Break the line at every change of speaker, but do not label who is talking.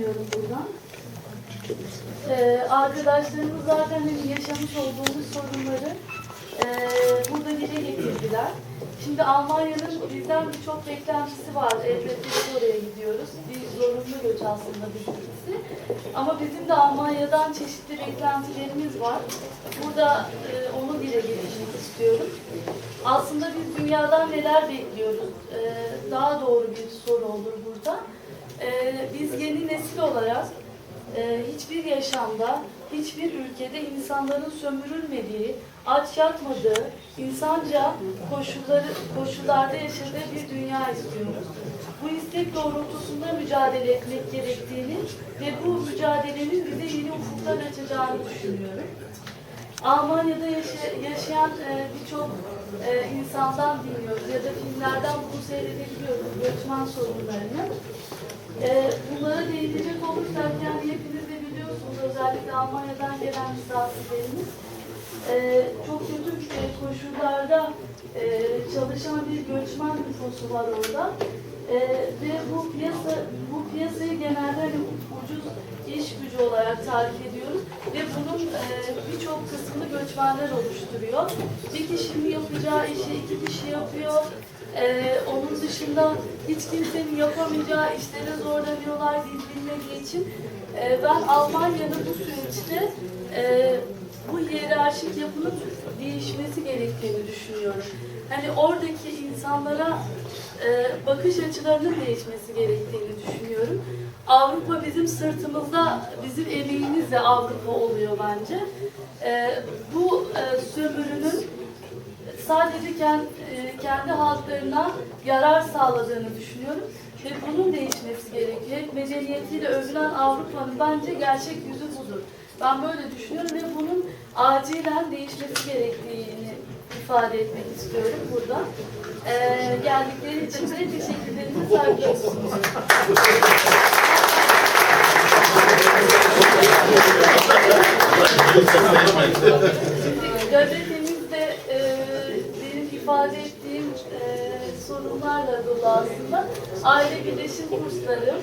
sunuyorum buradan. Ee, arkadaşlarımız zaten hani yaşamış olduğumuz sorunları e, burada dile getirdiler. Şimdi Almanya'nın bizden birçok beklentisi var. Elbette biz oraya gidiyoruz. Bir göç aslında bizimkisi. Ama bizim de Almanya'dan çeşitli beklentilerimiz var. Burada e, onu dile getirmek istiyorum. Aslında biz dünyadan neler bekliyoruz? Ee, daha doğru bir soru olur burada. Ee, biz yeni nesil olarak e, hiçbir yaşamda, hiçbir ülkede insanların sömürülmediği, aç yatmadığı, insanca koşulları, koşullarda yaşadığı bir dünya istiyoruz. İstek doğrultusunda mücadele etmek gerektiğini ve bu mücadelenin bize yeni ufuklar açacağını düşünüyorum. Almanya'da yaşa- yaşayan e, birçok e, insandan dinliyoruz ya da filmlerden bunu seyredebiliyoruz, göçmen sorunlarını. E, bunlara değinecek olursak yani hepiniz de biliyorsunuz özellikle Almanya'dan gelen misafirlerimiz e, koşullarda e, çalışan bir göçmen nüfusu var orada. E, ve bu piyasa bu piyasayı genelde hani ucuz iş gücü olarak tarif ediyoruz ve bunun e, birçok kısmını göçmenler oluşturuyor. Bir kişinin yapacağı işi iki kişi yapıyor. E, onun dışında hiç kimsenin yapamayacağı işlere zorlanıyorlar dil bilmediği için. E, ben Almanya'nın bu süreçte e, hiyerarşik yapının değişmesi gerektiğini düşünüyorum. Hani oradaki insanlara e, bakış açılarının değişmesi gerektiğini düşünüyorum. Avrupa bizim sırtımızda, bizim emeğimizle Avrupa oluyor bence. E, bu e, sömürünün sadece kendi, kendi halklarına yarar sağladığını düşünüyorum. Ve bunun değişmesi gerekiyor. Medeniyetiyle övülen Avrupa'nın bence gerçek yüzü. Ben böyle düşünüyorum ve bunun acilen değişmesi gerektiğini ifade etmek istiyorum burada. Ee, geldikleri için de teşekkürlerimi saygılarımı sunuyorum. Gazetemizde e, benim ifade ettiğim e, sorunlarla dolu aslında. Aile birleşim kursları,